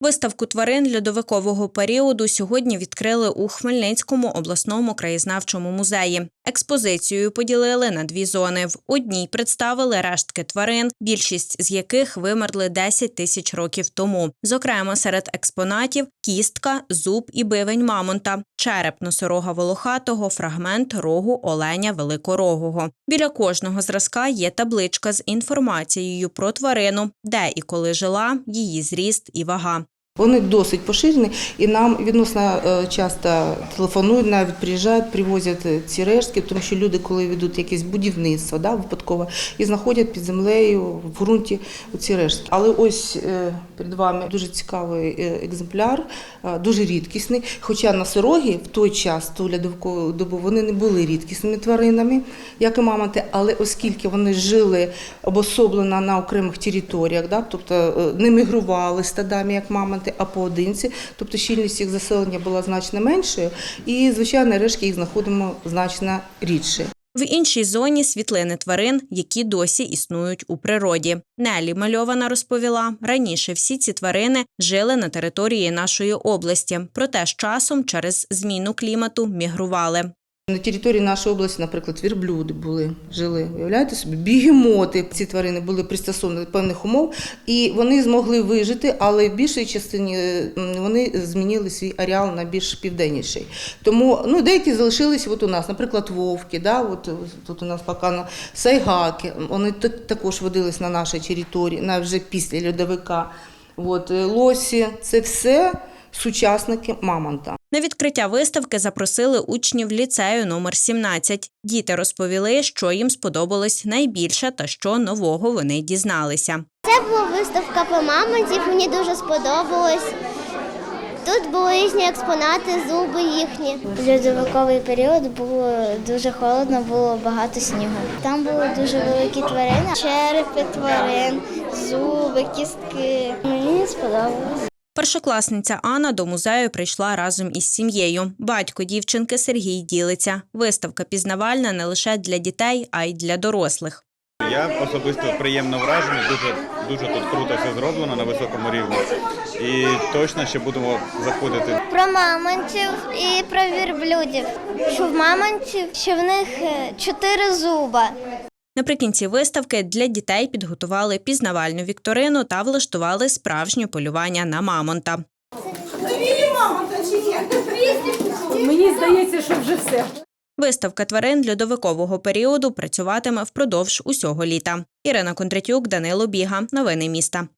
Виставку тварин льодовикового періоду сьогодні відкрили у Хмельницькому обласному краєзнавчому музеї. Експозицію поділили на дві зони. В одній представили рештки тварин, більшість з яких вимерли 10 тисяч років тому. Зокрема, серед експонатів кістка, зуб і бивень мамонта, череп носорога волохатого, фрагмент рогу оленя великорогого. Біля кожного зразка є табличка з інформацією про тварину, де і коли жила, її зріст і вага. Вони досить поширені і нам відносно е, часто телефонують, навіть приїжджають, привозять е, ці рештки, тому що люди, коли ведуть якесь будівництво, да, випадково, і знаходять під землею в ґрунті ці рештки. Але ось е, перед вами дуже цікавий екземпляр, дуже рідкісний. Хоча носороги в той час, ту лядовку добу, вони не були рідкісними тваринами, як і мамонти, але оскільки вони жили обособлено на окремих територіях, да, тобто не мігрували стадами, як мамонти, а поодинці, тобто щільність їх заселення була значно меншою, і, звичайно, решки їх знаходимо значно рідше. В іншій зоні світлини тварин, які досі існують у природі. Нелі Мальована розповіла, раніше всі ці тварини жили на території нашої області, проте з часом через зміну клімату мігрували. На території нашої області, наприклад, вірблюди були, жили. Уявляєте собі, бігемоти. Ці тварини були пристосовані до певних умов, і вони змогли вижити, але в більшій частині вони змінили свій ареал на більш південніший. Тому ну, деякі залишились от у нас, наприклад, вовки, да, от, тут у нас показано сайгаки. Вони також водились на нашій території, навіть вже після льодовика. От, е, лосі це все сучасники мамонта. На відкриття виставки запросили учнів ліцею номер 17. Діти розповіли, що їм сподобалось найбільше та що нового вони дізналися. Це була виставка по мамонтів, мені дуже сподобалось. Тут були різні експонати, зуби їхні. Льодовиковий період було дуже холодно, було багато снігу. Там були дуже великі тварини, черепи тварин, зуби, кістки. Мені сподобалось. Першокласниця Анна до музею прийшла разом із сім'єю. Батько дівчинки Сергій ділиться. Виставка пізнавальна не лише для дітей, а й для дорослих. Я особисто приємно вражений, дуже, дуже тут круто все зроблено на високому рівні. І точно ще будемо заходити. Про мамонтів і про вірблюдів. Що в мамонтів, що в них е, чотири зуба. Наприкінці виставки для дітей підготували пізнавальну вікторину та влаштували справжнє полювання на мамонта. Мені здається, що вже все. Виставка тварин льодовикового періоду працюватиме впродовж усього літа. Ірина Кондратюк, Данило Біга. Новини міста.